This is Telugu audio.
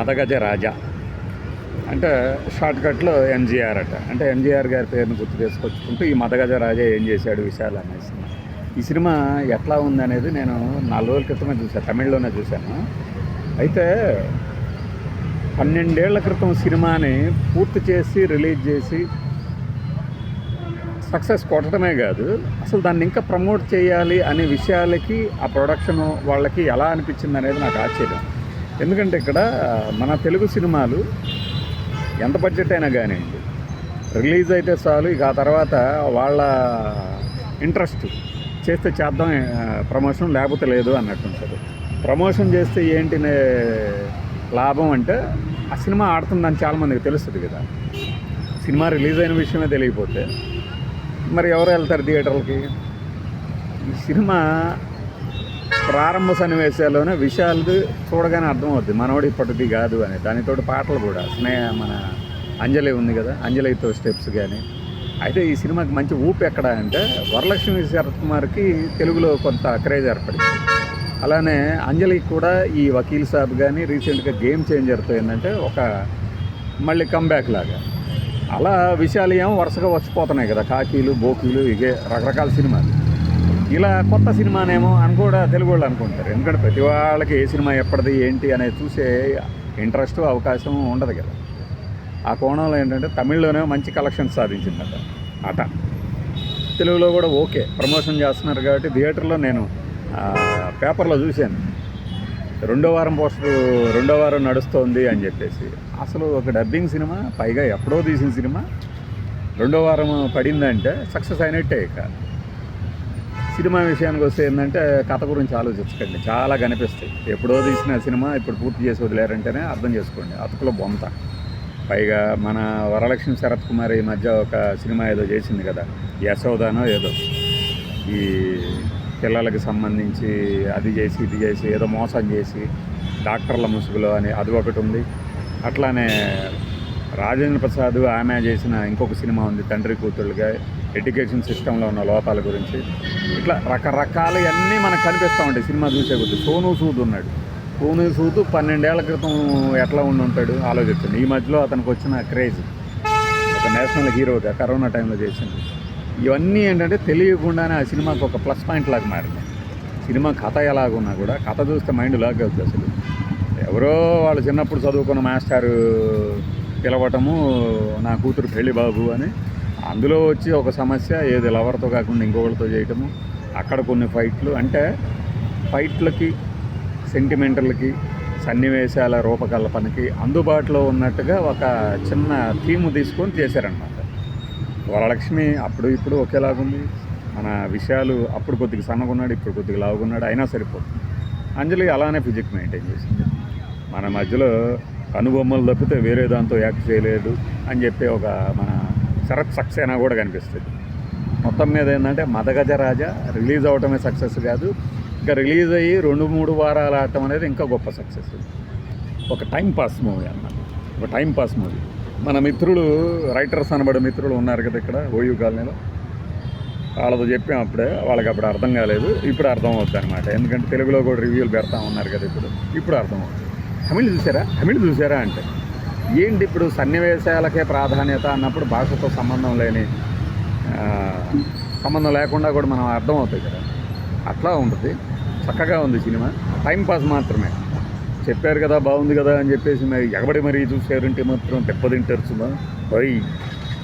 మదగజ రాజా. అంటే షార్ట్కట్లో ఎంజీఆర్ అట. అంటే ఎంజీఆర్ గారి పేరును గుర్తు చేసుకొచ్చుకుంటూ ఈ మదగజ రాజా ఏం చేశాడు విషయాలు అనే సినిమా. ఈ సినిమా ఎట్లా ఉంది అనేది నేను నాలుగు రోజుల క్రితమే చూశాను తమిళ్ళోనే చూశాను. అయితే పన్నెండేళ్ళ క్రితం సినిమాని పూర్తి చేసి రిలీజ్ చేసి సక్సెస్ కొట్టడమే కాదు అసలు దాన్ని ఇంకా ప్రమోట్ చేయాలి అనే విషయాలకి ఆ ప్రొడక్షన్ వాళ్ళకి ఎలా అనిపించింది అనేది నాకు ఆశ్చర్యం. ఎందుకంటే ఇక్కడ మన తెలుగు సినిమాలు ఎంత బడ్జెట్ అయినా కానివ్వండి. రిలీజ్ అయితే చాలు ఇక ఆ తర్వాత వాళ్ళ ఇంట్రెస్ట్ చేస్తే చేద్దాం ప్రమోషన్ లేకపోతే లేదు అన్నట్టు ఉంటుంది. ప్రమోషన్ చేస్తే ఏంటి లాభం అంటే ఆ సినిమా ఆడుతుందని చాలామందికి తెలుస్తుంది కదా. సినిమా రిలీజ్ అయిన విషయమే తెలియకపోతే. మరి ఎవరు వెళ్తారు థియేటర్లకి? ఈ సినిమా ప్రారంభ సన్నివేశాల్లోనే విషయాలు చూడగానే అర్థమవుద్ది మనోడు ఇప్పటిది కాదు అని. దానితోటి పాటలు కూడా స్నేహ మన అంజలి ఉంది కదా అంజలితో స్టెప్స్ కానీ అయితే ఈ సినిమాకి మంచి ఊపు ఎక్కడ అంటే వరలక్ష్మి శరత్ కుమార్కి తెలుగులో కొంత క్రేజ్ ఏర్పడింది. అలానే అంజలికి కూడా ఈ వకీల్ సాబ్ కానీ రీసెంట్గా గేమ్ చేంజర్తో ఏంటంటే ఒక మళ్ళీ కంబ్యాక్ లాగా. అలా విషయాలు ఏమో వరుసగా వచ్చిపోతున్నాయి కదా కాకీలు బోకీలు ఇవే రకరకాల సినిమాలు. ఇలా కొత్త సినిమానేమో అని కూడా తెలుగు వాళ్ళు అనుకుంటారు. ఎందుకంటే ప్రతి వాళ్ళకి ఏ సినిమా ఎప్పటిది ఏంటి అనేది చూసే ఇంట్రెస్ట్ అవకాశం ఉండదు కదా. ఆ కోణంలో ఏంటంటే తమిళ్ళోనే మంచి కలెక్షన్స్ సాధించిందట. అట. తెలుగులో కూడా ఓకే. ప్రమోషన్ చేస్తున్నారు కాబట్టి థియేటర్లో నేను పేపర్లో చూశాను. రెండో వారం పోస్టర్ రెండో వారం నడుస్తోంది అని చెప్పేసి. అసలు ఒక డబ్బింగ్ సినిమా పైగా ఎప్పుడో తీసిన సినిమా రెండో వారం పడిందంటే సక్సెస్ అయినట్టే ఇక. సినిమా విషయానికి వస్తే ఏంటంటే కథ గురించి ఆలోచించకండి. చాలా కనిపిస్తాయి. ఎప్పుడో తీసిన సినిమా ఇప్పుడు పూర్తి చేసి వదిలేరంటేనే అర్థం చేసుకోండి. అతుకులో బొంత పైగా మన వరలక్ష్మి శరత్ కుమార్ ఈ మధ్య ఒక సినిమా ఏదో చేసింది కదా. యశోదానో ఏదో. ఈ పిల్లలకి సంబంధించి అది చేసి ఇది చేసి ఏదో మోసం చేసి డాక్టర్ల ముసుగులో అని అది ఒకటి ఉంది. అట్లానే రాజేంద్ర ప్రసాద్ ఆమె చేసిన ఇంకొక సినిమా ఉంది తండ్రి కూతురుగా ఎడ్యుకేషన్ సిస్టంలో ఉన్న లోపాల గురించి. ఇట్లా రకరకాలు అన్నీ మనకు కనిపిస్తూ ఉంటాయి సినిమా చూసే కొద్ది. సోను సూద్ ఉన్నాడు. సోను సూద్ పన్నెండేళ్ళ క్రితం ఎట్లా ఉండి ఉంటాడు ఆలోచించండి ఈ మధ్యలో అతనికి వచ్చిన క్రేజ్ ఒక నేషనల్ హీరోగా కరోనా టైంలో చేసింది. ఇవన్నీ ఏంటంటే తెలియకుండానే ఆ సినిమాకి ఒక ప్లస్ పాయింట్ లాగా మారింది. సినిమా కథ ఎలాగున్నా కూడా కథ చూస్తే మైండ్ లాగ్ అవుతుంది అసలు. ఎవరో వాళ్ళు చిన్నప్పుడు చదువుకున్న మాస్టారు పిలవటము నా కూతురు పెళ్ళి బాబు అని. అందులో వచ్చి ఒక సమస్య ఏది లవర్తో కాకుండా ఇంకొకరితో చేయటము అక్కడ కొన్ని ఫైట్లు. అంటే ఫైట్లకి సెంటిమెంటల్కి సన్నివేశాల రూపకల్పనకి అందుబాటులో ఉన్నట్టుగా ఒక చిన్న థీమ్ తీసుకొని చేశారనమాట వరలక్ష్మి అప్పుడు ఇప్పుడు ఒకేలాగుంది. మన విషయాలు అప్పుడు కొద్దిగా సన్నగున్నాడు ఇప్పుడు కొద్దిగా లావుగున్నాడు అయినా సరిపోతుంది. అంజలి అలానే ఫిజిక్ మెయింటైన్ చేసింది. మన మధ్యలో కనుబొమ్మలు తప్పితే వేరే దాంతో యాక్ట్ చేయలేదు అని చెప్పి ఒక మన శరత్ సక్సేనా కూడా కనిపిస్తుంది. మొత్తం మీద ఏంటంటే మదగజ రాజా రిలీజ్ అవటమే సక్సెస్ కాదు. ఇంకా రిలీజ్ అయ్యి రెండు మూడు వారాలు ఆడటం అనేది ఇంకా గొప్ప సక్సెస్. ఒక టైం పాస్ మూవీ అన్నమాట. ఒక టైం పాస్ మూవీ. మన మిత్రులు రైటర్స్ అనబడే మిత్రులు ఉన్నారు కదా ఇక్కడ ఓయూ కాలనీలో. వాళ్ళతో చెప్పాం అప్పుడే వాళ్ళకి అప్పుడు అర్థం కాలేదు. ఇప్పుడు అర్థం అవుతుంది అనమాట ఎందుకంటే తెలుగులో కూడా రివ్యూలు పెడతా ఉన్నారు కదా ఇప్పుడు. ఇప్పుడు అర్థం అవుతుంది తమిళ్ చూసారా? తమిళ్ చూసారా అంటే ఏంటి ఇప్పుడు సన్నివేశాలకే ప్రాధాన్యత అన్నప్పుడు భాషతో సంబంధం లేని సంబంధం లేకుండా కూడా మనం అర్థం అవుతుంది కదా. అట్లా ఉంటుంది. చక్కగా ఉంది సినిమా. టైం పాస్ మాత్రమే. చెప్పారు కదా బాగుంది కదా అని చెప్పేసి మరి ఎగబడి మరీ చూసారంటే మాత్రం దెబ్బతింటారు సుమా.